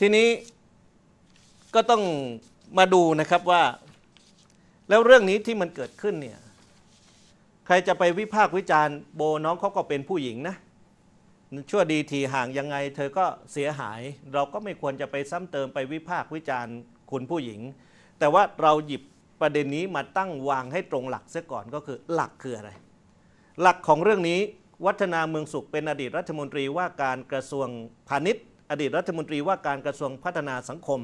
ทีนี้ก็ต้องมาดูนะครับว่า แล้วเรื่องนี้ที่มันเกิดขึ้นเนี่ยใครจะไปวิพากษ์วิจารณ์โบน้องเขาก็เป็นผู้หญิงนะชั่วดีทีห่างยังไง เธอก็เสียหาย เราก็ไม่ควรจะไปซ้ำเติมไปวิพากษ์วิจารณ์คุณผู้หญิง แต่ว่าเราหยิบประเด็นนี้มาตั้งวางให้ตรงหลักเสียก่อนก็คือหลักคืออะไร หลักของเรื่องนี้วัฒนาเมืองสุขเป็นอดีตรัฐมนตรีว่าการกระทรวงพาณิชย์ อดีตรัฐมนตรีว่าการกระทรวงพัฒนาสังคม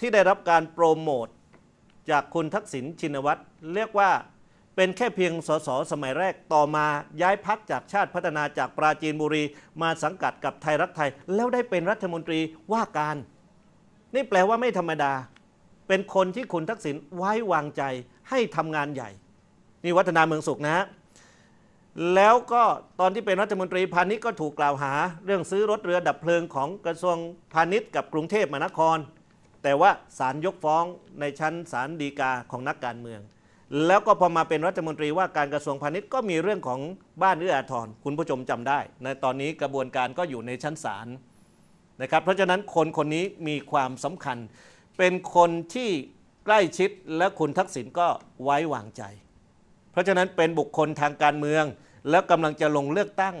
ที่ได้รับการโปรโมทจากคุณทักษิณชินวัตรเรียกว่าเป็นแค่เพียงสสสมัยแรกต่อมาย้ายพักจากชาติพัฒนาจากปราจีนบุรี มาสังกัดกับไทยรักไทย แล้วได้เป็นรัฐมนตรีว่าการ นี่แปลว่าไม่ธรรมดา เป็นคนที่คุณทักษิณไว้วางใจให้ทำงานใหญ่ นี่วัฒนาเมืองสุขนะฮะ แล้วก็ตอนที่เป็นรัฐมนตรีพาณิชย์ก็ถูกกล่าวหา เรื่องซื้อรถเรือดับเพลิงของกระทรวงพาณิชย์กับกรุงเทพมหานคร แต่ว่าศาลยกฟ้องในชั้นศาลฎีกาของนักการเมือง แล้วก็พอมาเป็นรัฐมนตรีว่าการกระทรวงพาณิชย์ก็มีเรื่องของบ้านเอื้ออาทรคุณผู้ชมจำได้ ในตอนนี้กระบวนการก็อยู่ในชั้นศาลนะครับเพราะฉะนั้นคนคนนี้มีความสำคัญ เป็นคนที่ใกล้ชิดและคุณทักษิณก็ไว้วางใจ เพราะฉะนั้นเป็นบุคคลทางการเมือง แล้วกำลังจะลงเลือกตั้ง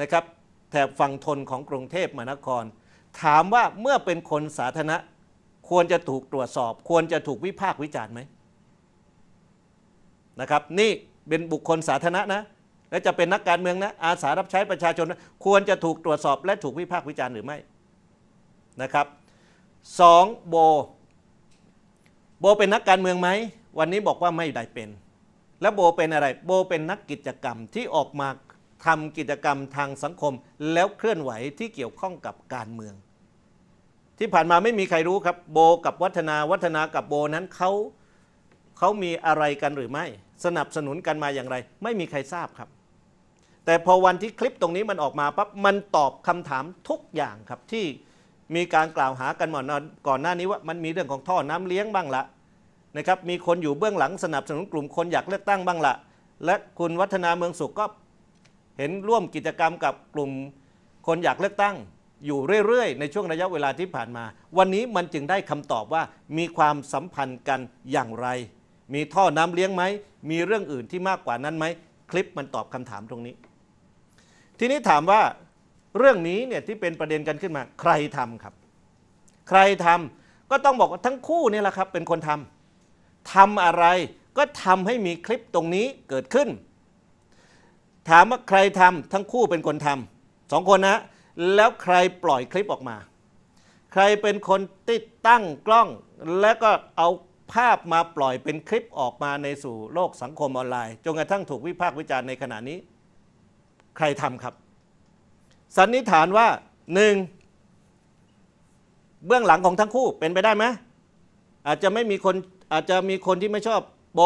นะครับแถบฝั่งทนของกรุงเทพมหานคร ถามว่าเมื่อเป็นคนสาธารณะควรจะถูกตรวจสอบ ควรจะถูกวิพากษ์วิจารณ์ไหมนะครับนี่เป็นบุคคลสาธารณะนะและจะเป็นนักการเมืองนะอาสารับใช้ประชาชนนะควรจะถูกตรวจสอบและถูกวิพากษ์วิจารณ์หรือไม่นะครับสองโบ โบเป็นนักการเมืองไหม วันนี้บอกว่าไม่ได้เป็น แล้วโบเป็นอะไร โบเป็นนักกิจกรรมที่ออกมาทำกิจกรรมทางสังคม แล้วเคลื่อนไหวที่เกี่ยวข้องกับการเมือง ที่ผ่านมาไม่มีใครรู้ครับ โบกับวัฒนาวัฒนากับโบนั้นเขาเขามีอะไรกันหรือไม่ สนับสนุนกันมาอย่างไร ไม่มีใครทราบครับ แต่พอวันที่คลิปตรงนี้มันออกมาปั๊บมันตอบคำถามทุกอย่างครับที่มีการกล่าวหากันมาก่อนหน้านี้ว่ามันมีเรื่องของท่อน้ำเลี้ยงบ้างละ นะครับมีคนอยู่เบื้องหลังสนับสนุนกลุ่มคนอยากเลือกตั้งบ้างละและคุณวัฒนาเมืองสุขก็เห็นร่วมกิจกรรมกับกลุ่มคนอยากเลือกตั้ง อยู่เรื่อยๆ ในช่วงระยะเวลาที่ผ่านมา วันนี้มันจึงได้คำตอบว่ามีความสัมพันธ์กันอย่างไร มีท่อน้ำเลี้ยงไหม มีเรื่องอื่นที่มากกว่านั้นไหม คลิปมันตอบคำถามตรงนี้ ทีนี้ถามว่าเรื่องนี้เนี่ยที่เป็นประเด็นกันขึ้นมา ใครทำครับ ใครทำก็ต้องบอกว่าทั้งคู่นี่แหละครับเป็นคนทำ ทำอะไร ก็ทำให้มีคลิปตรงนี้เกิดขึ้น ถามว่าใครทำทั้งคู่เป็นคนทำสองคนนะ แล้วใครปล่อยคลิปออกมา ใครเป็นคนติดตั้งกล้อง แล้วก็เอาภาพมาปล่อยเป็นคลิปออกมาในสู่โลกสังคมออนไลน์จนกระทั่งถูกวิพากษ์วิจารณ์ในขณะนี้ ใครทำครับ สันนิษฐานว่าหนึ่งเบื้องหลังของทั้งคู่เป็นไปได้ไหมอาจจะไม่มีคน อาจจะมีคนที่ไม่ชอบโบ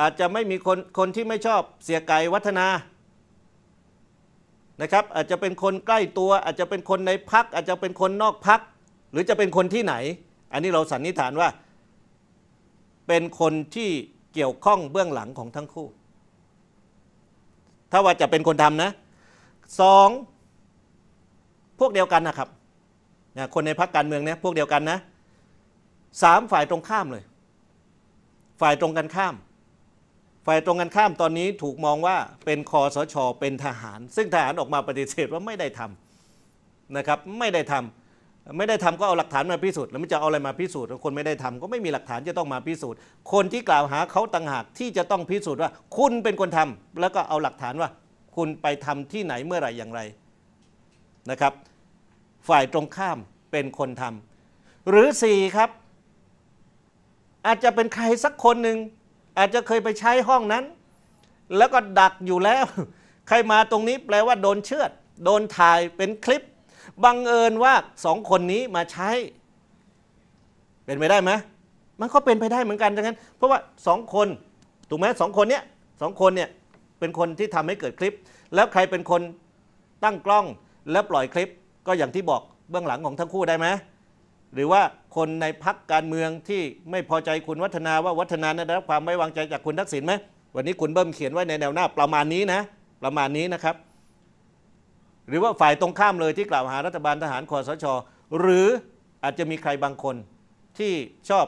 อาจจะไม่มีคนคนที่ไม่ชอบเสียไก่วัฒนานะครับอาจจะเป็นคนใกล้ตัว อาจจะเป็นคนในพักอาจจะเป็นคนนอกพัก หรือจะเป็นคนที่ไหน อันนี้เราสันนิษฐานว่า เป็นคนที่เกี่ยวข้องเบื้องหลังของทั้งคู่ ถ้าว่าจะเป็นคนทำนะสองพวกเดียวกันนะครับคนในพักการเมืองเนี่ยพวกเดียวกันนะสามฝ่ายตรงข้ามเลย ฝ่ายตรงกันข้าม ฝ่ายตรงกันข้ามตอนนี้ถูกมองว่าเป็นคอสชเป็นทหาร ซึ่งทหารออกมาปฏิเสธว่าไม่ได้ทำนะครับไม่ได้ทำไม่ได้ทำก็เอาหลักฐานมาพิสูจน์แล้วมันจะเอาอะไรมาพิสูจน์คนไม่ได้ทำก็ไม่มีหลักฐานจะต้องมาพิสูจน์ คนที่กล่าวหาเขาต่างหากที่จะต้องพิสูจน์ว่า คุณเป็นคนทำแล้วก็เอาหลักฐานว่า คุณไปทำที่ไหนเมื่อไหร่อย่างไรนะครับ ฝ่ายตรงข้ามเป็นคนทำหรือสี่ครับ อาจจะเป็นใครสักคนหนึ่งอาจจะเคยไปใช้ห้องนั้น แล้วก็ดักอยู่แล้ว ใครมาตรงนี้แปลว่าโดนเชือด โดนถ่ายเป็นคลิป บังเอิญว่าสองคนนี้มาใช้ เป็นไปได้ไหมมันก็เป็นไปได้เหมือนกันดังนั้น เพราะว่าสองคนถูกไหมสองคนเนี้ยสองคนเนี่ยเป็นคนที่ทำให้เกิดคลิป แล้วใครเป็นคนตั้งกล้องแล้วปล่อยคลิป ก็อย่างที่บอกเบื้องหลังของทั้งคู่ได้ไหม หรือว่าคนในพักการเมืองที่ไม่พอใจคุณวัฒนาว่าวัฒนาได้รับความไม่วางใจจากคุณทักษิณไหมวันนี้คุณเบิ้มเขียนไว้ในแนวหน้าประมาณนี้นะ ประมาณนี้นะครับ หรือว่าฝ่ายตรงข้ามเลยที่กล่าวหารัฐบาลทหารคอสช หรืออาจจะมีใครบางคนที่ชอบ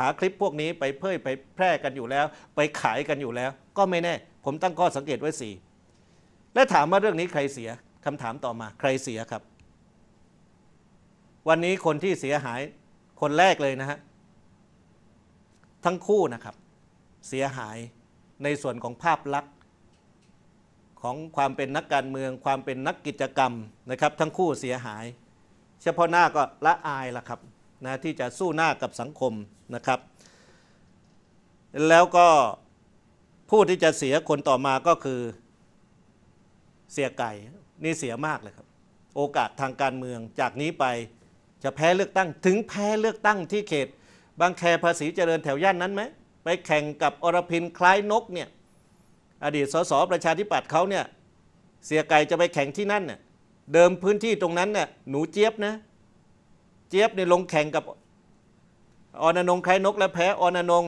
หาคลิปพวกนี้ไปเผยไปแพร่กันอยู่แล้ว ไปขายกันอยู่แล้ว ก็ไม่แน่ ผมตั้งข้อสังเกตไว้สี่และถามว่าเรื่องนี้ใครเสียคำถามต่อมาใครเสียครับ วันนี้คนที่เสียหายคนแรกเลยนะฮะทั้งคู่นะครับ เสียหายในส่วนของภาพลักษณ์ของความเป็นนักการเมือง ความเป็นนักกิจกรรมนะครับ ทั้งคู่เสียหาย เฉพาะหน้าก็ละอายละครับนะที่จะสู้หน้ากับสังคมนะครับ แล้วก็ผู้ที่จะเสียคนต่อมาก็คือเสียไก่นี่เสียมากเลยครับ โอกาสทางการเมืองจากนี้ไป จะแพ้เลือกตั้ง ถึงแพ้เลือกตั้งที่เขต บางแคภาษีเจริญแถวย่านนั้นไหมไปแข่งกับอรพินคล้ายนกเนี่ยอดีตสสประชาธิปัตย์เขาเนี่ยเสียไก่จะไปแข่งที่นั่นเนี่ยเดิมพื้นที่ตรงนั้นเนี่ยหนูเจี๊ยบนะ เจี๊ยบเนี่ยลงแข่งกับอนนงคล้ายนก และแพ้ออนนง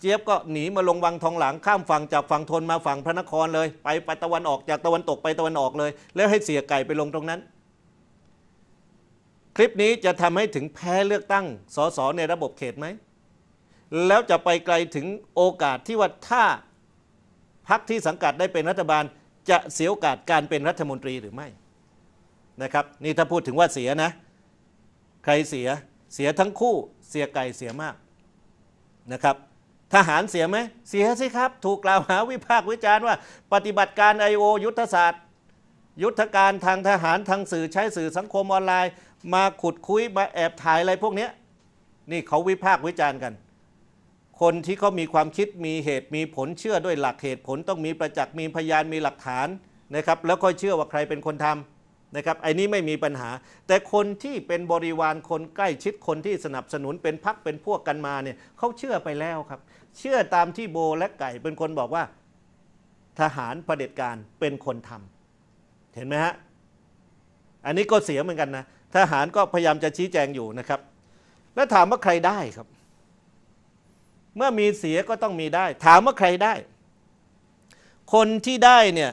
เจี๊ยบก็หนีมาลงวังทองหลังข้ามฝั่งจากฝั่งทนมาฝั่งพระนครเลย ไปไปตะวันออกจากตะวันตกไปตะวันออกเลย แล้วให้เสียไก่ไปลงตรงนั้น ลิปนี้จะทำให้ถึงแพ้เลือกตั้งสสในระบบเขตไหม แล้วจะไปไกลถึงโอกาสที่ว่าถ้าพักที่สังกัดได้เป็นรัฐบาล จะเสียโอกาสการเป็นรัฐมนตรีหรือไม่นะครับ นี่ถ้าพูดถึงว่าเสียนะ ใครเสียเสียทั้งคู่เสียไก่เสียมากนะครับ ทหารเสียไหมเสียสิครับ ถูกกล่าวหาวิพากษ์วิจารณ์ว่า ปฏิบัติการ I.O. ยุทธศาสตร์ ยุทธการทางทหารทางสื่อใช้สื่อสังคมออนไลน์ มาขุดคุยมาแอบถ่ายอะไรพวกนี้นี่เขาวิพากษ์วิจารณ์กัน คนที่เขามีความคิดมีเหตุมีผลเชื่อด้วยหลักเหตุผลต้องมีประจักษ์มีพยานมีหลักฐานนะครับ แล้วก็เชื่อว่าใครเป็นคนทำนะครับไอ้นี้ไม่มีปัญหา แต่คนที่เป็นบริวารคนใกล้ชิดคนที่สนับสนุนเป็นพักเป็นพวกกันมาเนี่ยเขาเชื่อไปแล้วครับ เชื่อตามที่โบและไก่เป็นคนบอกว่า ทหารเผด็จการเป็นคนทำเห็นไหมฮะอันนี้ก็เสียเหมือนกันนะ ทหารก็พยายามจะชี้แจงอยู่นะครับ แล้วถามว่าใครได้ครับ เมื่อมีเสียก็ต้องมีได้ ถามว่าใครได้ คนที่ได้เนี่ย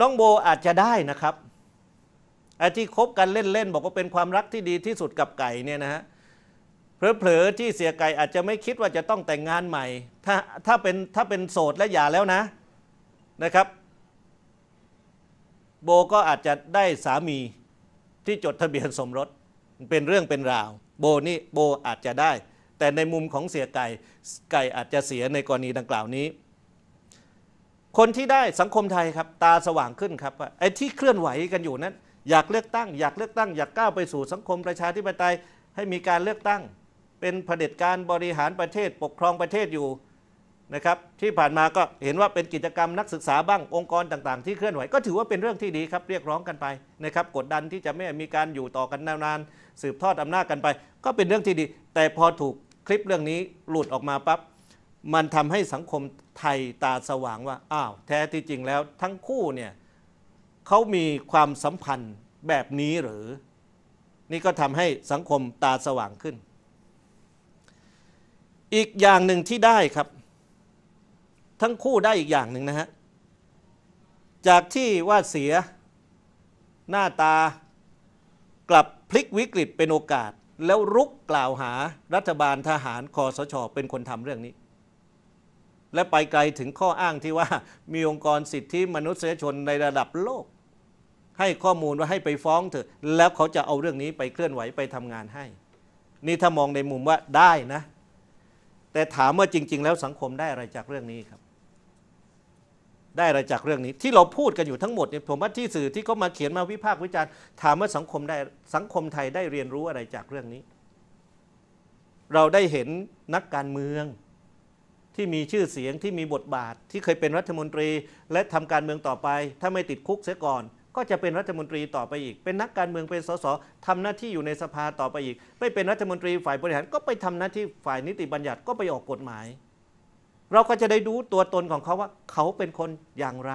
น้องโบอาจจะได้นะครับไอ้ที่คบกันเล่นๆบอกว่าเป็นความรักที่ดีที่สุดกับไก่เนี่ยนะฮะเผลอๆที่เสียไก่อาจจะไม่คิดว่าจะต้องแต่งงานใหม่ ถ้าถ้าเป็นถ้าเป็นโสดและหย่าแล้วนะนะครับ โบก็อาจจะได้สามี ที่จดทะเบียนสมรสเป็นเรื่องเป็นราว โบนี่โบอาจจะได้ แต่ในมุมของเสียไก่ไก่อาจจะเสียในกรณีดังกล่าวนี้ คนที่ได้สังคมไทยครับตาสว่างขึ้นครับไอ้ที่เคลื่อนไหวกันอยู่นั้น อยากเลือกตั้ง อยากเลือกตั้งอยากก้าวไปสู่สังคมประชาธิปไตยให้มีการเลือกตั้ง เป็นเผด็จการบริหารประเทศปกครองประเทศอยู่ นะครับที่ผ่านมาก็เห็นว่าเป็นกิจกรรมนักศึกษาบ้างองค์กรต่างๆ ที่เคลื่อนไหวก็ถือว่าเป็นเรื่องที่ดีครับเรียกร้องกันไปนะครับกดดันที่จะไม่มีการอยู่ต่อกันนานๆสืบทอดอำนาจกันไป ก็เป็นเรื่องที่ดี แต่พอถูกคลิปเรื่องนี้หลุดออกมาปั๊บมันทำให้สังคมไทยตาสว่างว่าอ้าวแท้ที่จริงแล้ว ทั้งคู่เนี่ยเขามีความสัมพันธ์แบบนี้หรือ นี่ก็ทำให้สังคมตาสว่างขึ้น อีกอย่างหนึ่งที่ได้ครับ ทั้งคู่ได้อีกอย่างหนึ่งนะฮะ จากที่ว่าเสียหน้าตากลับพลิกวิกฤตเป็นโอกาส แล้วรุกกล่าวหารัฐบาลทหารคอสชเป็นคนทำเรื่องนี้ และไปไกลถึงข้ออ้างที่ว่ามีองค์กรสิทธิมนุษยชนในระดับโลก ให้ข้อมูลว่าให้ไปฟ้องเถอะ แล้วเขาจะเอาเรื่องนี้ไปเคลื่อนไหวไปทำงานให้ นี่ถ้ามองในมุมว่าได้นะ แต่ถามว่าจริง ๆ แล้วสังคมได้อะไรจากเรื่องนี้ครับ ได้อะไรจากเรื่องนี้ ที่เราพูดกันอยู่ทั้งหมดเนี่ยผมว่าที่สื่อที่เขามาเขียนมาวิพากษ์วิจารณ์ถามว่าสังคมได้สังคมไทยได้เรียนรู้อะไรจากเรื่องนี้ เราได้เห็นนักการเมืองที่มีชื่อเสียงที่มีบทบาท ที่เคยเป็นรัฐมนตรี และทำการเมืองต่อไป ถ้าไม่ติดคุกเสียก่อน ก็จะเป็นรัฐมนตรีต่อไปอีก เป็นนักการเมืองเป็นสสทำหน้าที่อยู่ในสภาต่อไปอีก ไม่เป็นรัฐมนตรีฝ่ายบริหารก็ไปทำหน้าที่ฝ่ายนิติบัญญัติก็ไปออกกฎหมาย เราก็จะได้ดูตัวตนของเขาว่า เขาเป็นคนอย่างไร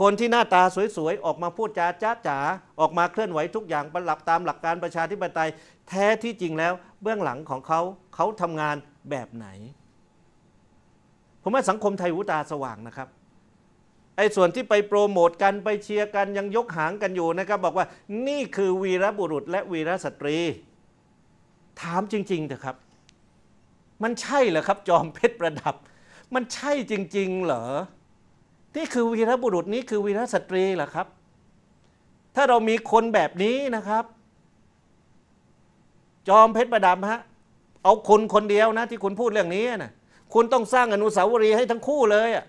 คนที่หน้าตาสวยๆ ออกมาพูดจาจ้าจ๋าออกมาเคลื่อนไหวทุกอย่างประหลับตามหลักการประชาธิปไตย แท้ที่จริงแล้ว เบื้องหลังของเขาเขาทำงานแบบไหน ผมว่าสังคมไทยหูตาสว่างนะครับไอ้ส่วนที่ไปโปรโมทกันไปเชียร์กันยังยกหางกันอยู่นะครับ บอกว่านี่คือวีรบุรุษและวีรสตรี ถามจริงๆเถอะครับ มันใช่เหรอครับ จอมเพชรประดับ มันใช่จริง ๆ เหรอ นี่คือวีรบุรุษนี่คือวีรสตรีเหรอครับ ถ้าเรามีคนแบบนี้นะครับ จอมเพชรประดับฮะเอาคนคนเดียวนะ ที่คุณพูดเรื่องนี้นะคุณต้องสร้างอนุสาวรีย์ให้ทั้งคู่เลยอะ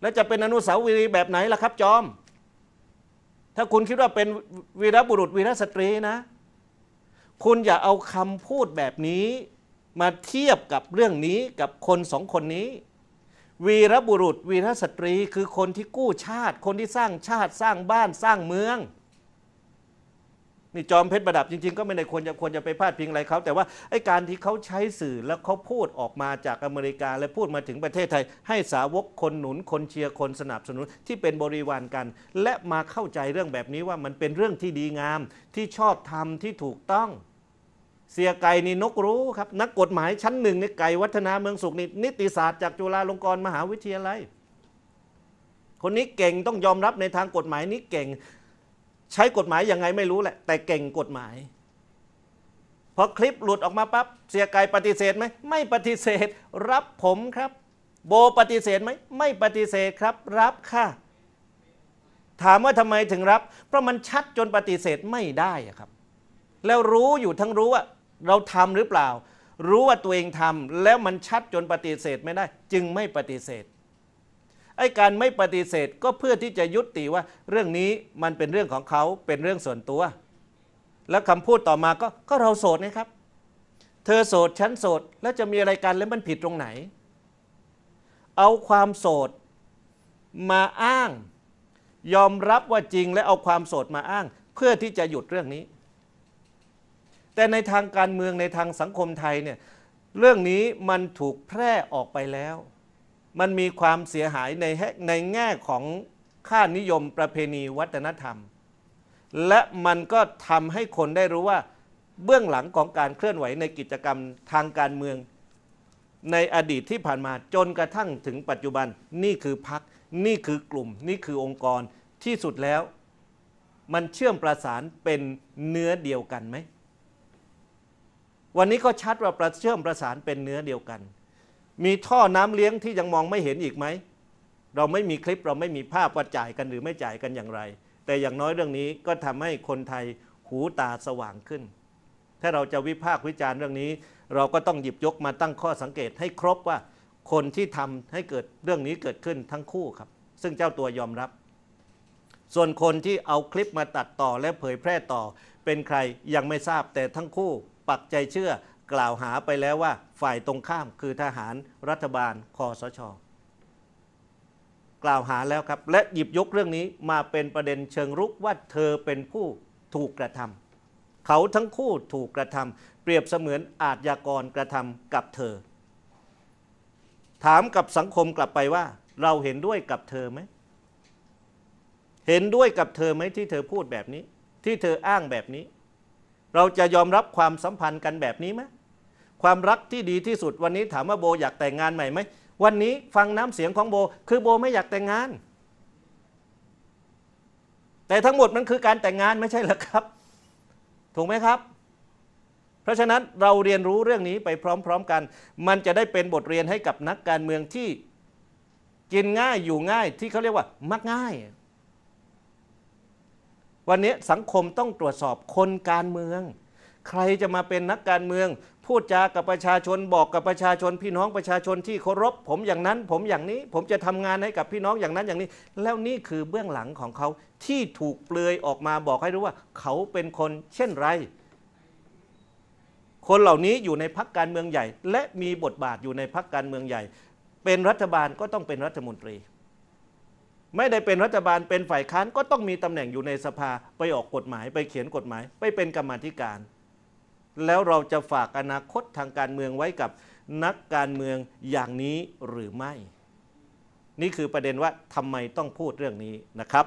แล้วจะเป็นอนุสาวรีย์แบบไหนล่ะครับ จอม ถ้าคุณคิดว่าเป็นวีรบุรุษวีรสตรีนะ คุณอย่าเอาคำพูดแบบนี้ มาเทียบกับเรื่องนี้กับคนสองคนนี้ วีรบุรุษ วีรสตรีคือคนที่กู้ชาติ คนที่สร้างชาติสร้างบ้านสร้างเมืองนี่จอมเพชรประดับจริง ๆ ก็ไม่ได้ควรจะควรจะไปพาดพิงอะไรเขาแต่ว่าไอ้การที่เขาใช้สื่อแล้วเขาพูดออกมาจากอเมริกา และพูดมาถึงประเทศไทย ให้สาวกคนหนุนคนเชียร์คนสนับสนุนที่เป็นบริวารกัน และมาเข้าใจเรื่องแบบนี้ว่ามันเป็นเรื่องที่ดีงามที่ชอบทำที่ถูกต้อง เสียไก่นี่นกรู้ครับ นักกฎหมายชั้นหนึ่งในไก่วัฒนาเมืองสุขนี่นิติศาสตร์จากจุฬาลงกรณ์มหาวิทยาลัย คนนี้เก่งต้องยอมรับในทางกฎหมายนี้เก่ง ใช้กฎหมายยังไงไม่รู้แหละ แต่เก่งกฎหมายพอคลิปหลุดออกมาปั๊บเสียไก่ปฏิเสธไหมไม่ปฏิเสธ รับผมครับ โบปฏิเสธไหมไม่ปฏิเสธครับ รับค่ะ ถามว่าทำไมถึงรับ เพราะมันชัดจนปฏิเสธไม่ได้อะครับแล้วรู้อยู่ทั้งรู้ว่า เราทำหรือเปล่า รู้ว่าตัวเองทำแล้วมันชัดจนปฏิเสธไม่ได้ จึงไม่ปฏิเสธไอ้การไม่ปฏิเสธก็เพื่อที่จะยุติว่าเรื่องนี้มันเป็นเรื่องของเขาเป็นเรื่องส่วนตัว แล้วคำพูดต่อมาก็ก็เราโสดนะครับ เธอโสดฉันโสดแล้วจะมีอะไรกันแล้วมันผิดตรงไหน เอาความโสดมาอ้าง ยอมรับว่าจริงและเอาความโสดมาอ้าง เพื่อที่จะหยุดเรื่องนี้ แต่ในทางการเมืองในทางสังคมไทยเนี่ยเรื่องนี้มันถูกแพร่ออกไปแล้ว มันมีความเสียหายในในแง่ของค่านิยมประเพณีวัฒนธรรม และมันก็ทำให้คนได้รู้ว่าเบื้องหลังของการเคลื่อนไหวในกิจกรรมทางการเมือง ในอดีตที่ผ่านมาจนกระทั่งถึงปัจจุบันนี่คือพักนี่คือกลุ่ม นี่คือองค์กรที่สุดแล้ว มันเชื่อมประสานเป็นเนื้อเดียวกันไหม วันนี้ก็ชัดว่าประเชื่อมประสานเป็นเนื้อเดียวกัน มีท่อน้ำเลี้ยงที่ยังมองไม่เห็นอีกไหม เราไม่มีคลิปเราไม่มีภาพว่าจ่ายกันหรือไม่จ่ายกันอย่างไร แต่อย่างน้อยเรื่องนี้ก็ทำให้คนไทยหูตาสว่างขึ้น ถ้าเราจะวิพากษ์วิจารณ์เรื่องนี้ เราก็ต้องหยิบยกมาตั้งข้อสังเกตให้ครบว่าคนที่ทำให้เกิดเรื่องนี้เกิดขึ้นทั้งคู่ครับ ซึ่งเจ้าตัวยอมรับ ส่วนคนที่เอาคลิปมาตัดต่อและเผยแพร่ต่อ เป็นใครยังไม่ทราบแต่ทั้งคู่ ปักใจเชื่อกล่าวหาไปแล้วว่าฝ่ายตรงข้ามคือทหารรัฐบาลคอสช กล่าวหาแล้วครับ และหยิบยกเรื่องนี้มาเป็นประเด็นเชิงรุกว่าเธอเป็นผู้ถูกกระทำเขาทั้งคู่ถูกกระทำเปรียบเสมือนอาชญากรกระทำกับเธอ ถามกับสังคมกลับไปว่า เราเห็นด้วยกับเธอไหมเห็นด้วยกับเธอไหมที่เธอพูดแบบนี้ ที่เธออ้างแบบนี้ เราจะยอมรับความสัมพันธ์กันแบบนี้ไหมความรักที่ดีที่สุดวันนี้ถามว่าโบอยากแต่งงานใหม่ไหมวันนี้ฟังน้ำเสียงของโบ คือโบไม่อยากแต่งงาน แต่ทั้งหมดมันคือการแต่งงานไม่ใช่หรอครับ ถูกไหมครับ เพราะฉะนั้นเราเรียนรู้เรื่องนี้ไปพร้อม ๆ กัน มันจะได้เป็นบทเรียนให้กับนักการเมืองที่กินง่ายอยู่ง่ายที่เขาเรียกว่ามักง่าย วันนี้สังคมต้องตรวจสอบคนการเมือง ใครจะมาเป็นนักการเมือง พูดจากับประชาชนบอกกับประชาชน พี่น้องประชาชนที่เคารพ ผมอย่างนั้น ผมอย่างนี้ ผมจะทำงานให้กับพี่น้องอย่างนั้นอย่างนี้ แล้วนี่คือเบื้องหลังของเขาที่ถูกเปลือยออกมาบอกให้รู้ว่า เขาเป็นคนเช่นไร คนเหล่านี้อยู่ในพักการเมืองใหญ่ และมีบทบาทอยู่ในพักการเมืองใหญ่ เป็นรัฐบาลก็ต้องเป็นรัฐมนตรี ไม่ได้เป็นรัฐบาลเป็นฝ่ายค้านก็ต้องมีตำแหน่งอยู่ในสภาไปออกกฎหมาย ไปเขียนกฎหมาย ไปเป็นกรรมธิการ แล้วเราจะฝากอนาคตทางการเมืองไว้กับนักการเมืองอย่างนี้หรือไม่ นี่คือประเด็นว่าทำไมต้องพูดเรื่องนี้นะครับ